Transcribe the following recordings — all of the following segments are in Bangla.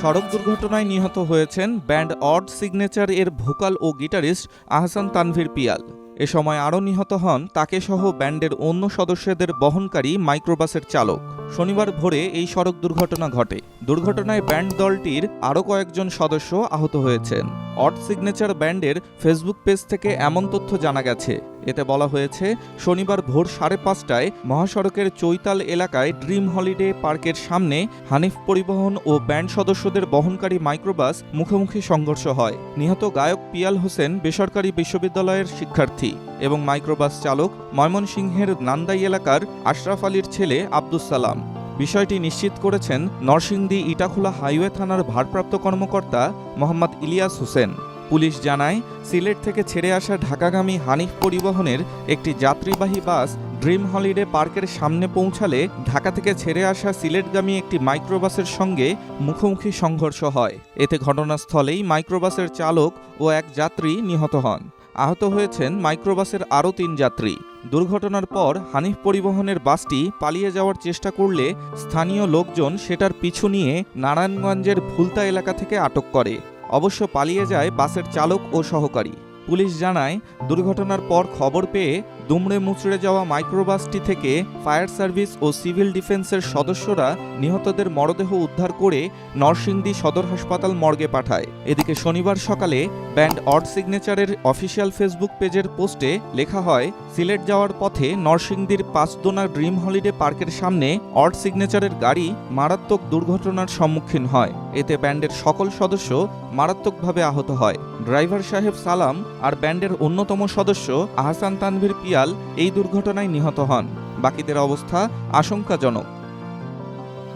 সড়ক দুর্ঘটনায় নিহত হয়েছেন ব্যান্ড অড সিগনেচার এর ভোকাল ও গিটারিস্ট আহসান তানভীর পিয়াল। এ সময় আরও নিহত হন তাকে সহ ব্যান্ডের অন্য সদস্যদের বহনকারী মাইক্রোবাসের চালক। শনিবার ভোরে এই সড়ক দুর্ঘটনা ঘটে। দুর্ঘটনায় ব্যান্ড দলটির আরও কয়েকজন সদস্য আহত হয়েছেন। অড সিগনেচার ব্যান্ডের ফেসবুক পেজ থেকে এমন তথ্য জানা গেছে। এতে বলা হয়েছে, শনিবার ভোর সাড়ে পাঁচটায় মহাসড়কের চৈতাল এলাকায় ড্রিম হলিডে পার্কের সামনে হানিফ পরিবহন ও ব্যান্ড সদস্যদের বহনকারী মাইক্রোবাস মুখোমুখি সংঘর্ষ হয়। নিহত গায়ক পিয়াল হোসেন বেসরকারি বিশ্ববিদ্যালয়ের শিক্ষার্থী। এবং মাইক্রোবাস চালক ময়মনসিংহের নান্দাই এলাকার আশরাফ আলীর ছেলে আব্দুস সালাম। বিষয়টি নিশ্চিত করেছেন নরসিংদী ইটাখোলা হাইওয়ে থানার ভারপ্রাপ্ত কর্মকর্তা মোহাম্মদ ইলিয়াস হোসেন। পুলিশ জানায়, সিলেট থেকে ছেড়ে আসা ঢাকাগামী হানিফ পরিবহনের একটি যাত্রীবাহী বাস ড্রিম হলিডে পার্কের সামনে পৌঁছালে ঢাকা থেকে ছেড়ে আসা সিলেটগামী একটি মাইক্রোবাসের সঙ্গে মুখোমুখি সংঘর্ষ হয়। এতে ঘটনাস্থলেই মাইক্রোবাসের চালক ও এক যাত্রী নিহত হন। আহত হয়েছেন মাইক্রোবাসের আরও তিন যাত্রী। দুর্ঘটনার পর হানিফ পরিবহনের বাসটি পালিয়ে যাওয়ার চেষ্টা করলে স্থানীয় লোকজন সেটার পিছু নিয়ে নারায়ণগঞ্জের ভুলতা এলাকা থেকে আটক করে। অবশ্য পালিয়ে যায় বাসের চালক ও সহকারী। পুলিশ জানায়, দুর্ঘটনার পর খবর পেয়ে দুমড়ে মুচড়ে যাওয়া মাইক্রোবাসটি থেকে ফায়ার সার্ভিস ও সিভিল ডিফেন্সের সদস্যরা নিহতদের মরদেহ উদ্ধার করে নরসিংদী সদর হাসপাতাল মর্গে পাঠায়। এদিকে শনিবার সকালে ব্যান্ড অড সিগনেচারের অফিসিয়াল ফেসবুক পেজের পোস্টে লেখা হয়, সিলেট যাওয়ার পথে নরসিংদীর পাঁচদোনা ড্রিম হলিডে পার্কের সামনে অড সিগনেচারের গাড়ি মারাত্মক দুর্ঘটনার সম্মুখীন হয়। এতে ব্যান্ডের সকল সদস্য মারাত্মকভাবে আহত হয়। ড্রাইভার সাহেব সালাম আর ব্যান্ডের অন্যতম সদস্য আহসান তানভীর পিয়াল এই দুর্ঘটনায় নিহত হন। বাকিদের অবস্থা আশঙ্কাজনক।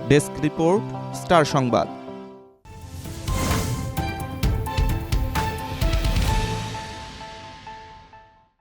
ডেস্ক রিপোর্ট স্টার সংবাদ।